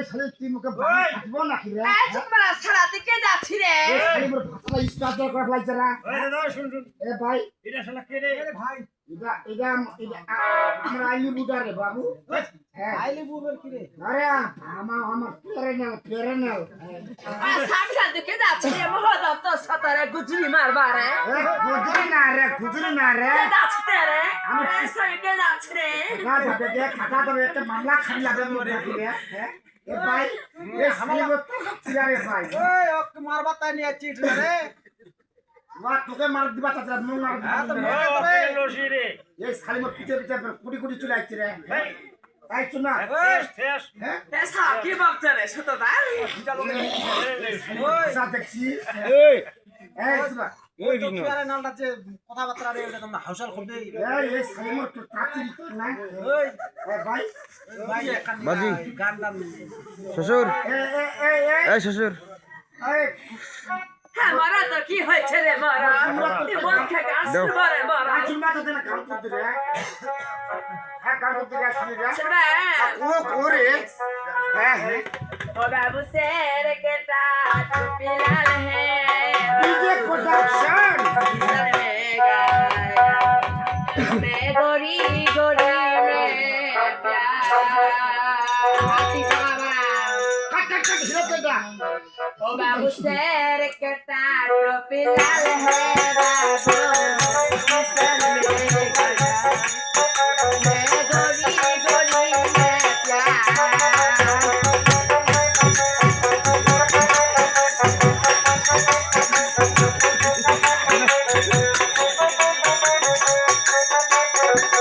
বলে শালি তুই মুখে বাড়ি থাকব নাকি রে? এই চুপ সারা দিকে যাচ্ছি রে? এ শালি মোর ভাতলা স্টার্ট করা লাগছে না। ওই দাদা শুন শুন। এ ভাই এটা শালা কে রে? ভাই এটা এটা আমরা আইলি বুটা রে বাবু। হ্যাঁ। বুবের কি রে? আরে আমার আমার পেরেনাল পেরেনাল। আর সামনে দিকে যাচ্ছি রে? মহদম তো সতরে গুজরি মারবা রে। গুজরি না রে গুজরি না রে। যাচ্ছি রে? রে এই যাচ্ছি রে? না যাবে যে খাতা তবে একটা মামলা খালি যাবে মোর রে। হ্যাঁ? ভাই এ মোর চিয়ারে ভাই ওই ওকে মারবা তাই নিয়ে চিট রে ওয়া তোকে মার দিবা তা মন মার হ্যাঁ, তো দিবা লসি রে এই শালি পিছে পিছে কুড়ি কুড়ি চলে আসছে রে ভাই তাই শোনা শেষ শেষ হ্যাঁ কি ভাবছ রে সত দা যা দেখছি এই এই ওই নালটা শ্বশুর। মারা তো কি মারা? হ্যাঁ আচ্ছা, বাবু সে রে কেটা হ্যাঁ मैं गोरी गोरी मैं हाथी बाबा कट कट कट हिरो पे दा ओ बाबू शेर के तारो पिलाल है बाबू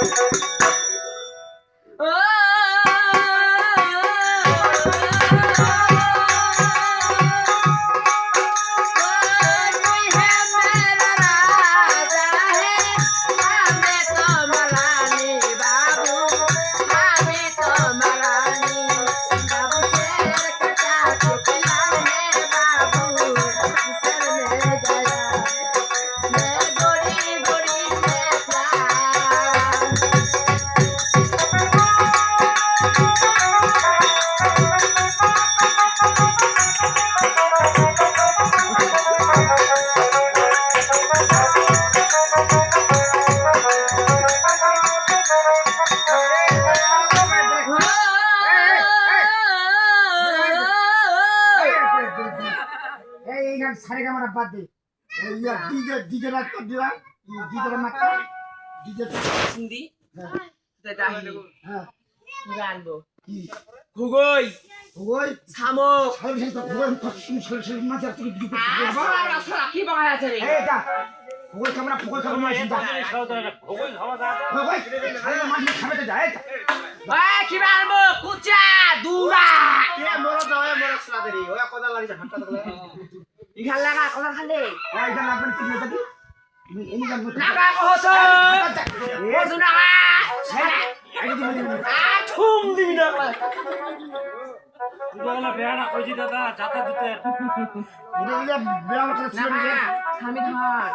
Música এই এই গান সারে গামাটা বাদ দে। এই ইয়া ডিজে ডিজে রাখ দিলা ডিজে মাত্র ডিজে হিন্দি? দাহি হ্যাঁ। গানবো কি? ভূগোল ওই শামুক সারে সারে তো ভগবান তুমি সরে সরে মাঝে তুমি ডিজে আসরা আসরা কি বাগায় আছে রে। এই দা ওই ক্যামেরা ফোকাস করে মারছিস দা খবর খাওয়া দাওয়া ওই সারে মারছিস খাবে তো যায় ওই কি বানবো কুচা দুরা। এ মরো দাও এ মরো সাদেরি ওয়া কথা লাগি হাতটা তো ইখান লাগা কলা খালে। গান আপনি কি নেতা করতে লাগা কহতো ওজু লাগা আ ঠুম দিবি না দুবেলা বেড়া কইছি দাদা যাতা দিতে ব্যায়াম করে ছিল স্বামী ধর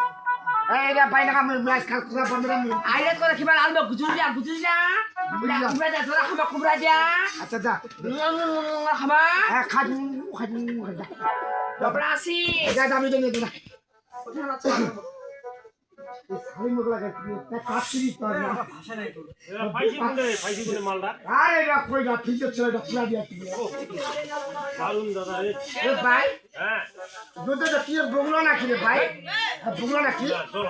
এই পাই না আমি ব্লাস খাল খাল বন্ধ রে আইলে তোরা কিবা আলবো গুজুরিয়া গুজুরিয়া কুমড়া যা। তোরা খাবা কুমড়া যা আচ্ছা যা খাবা। হ্যাঁ খাজ দবরাসি যা লাগে তা কাশি তো না এরা পাইছি বলে পাইছি বলে মালটা আরে এটা কই না ঠিক আছে এটা পুরা দিয়া তুমি দারুণ দাদা রে এ ভাই। হ্যাঁ কি বগলো নাকি রে ভাই? বগলো না কি তোর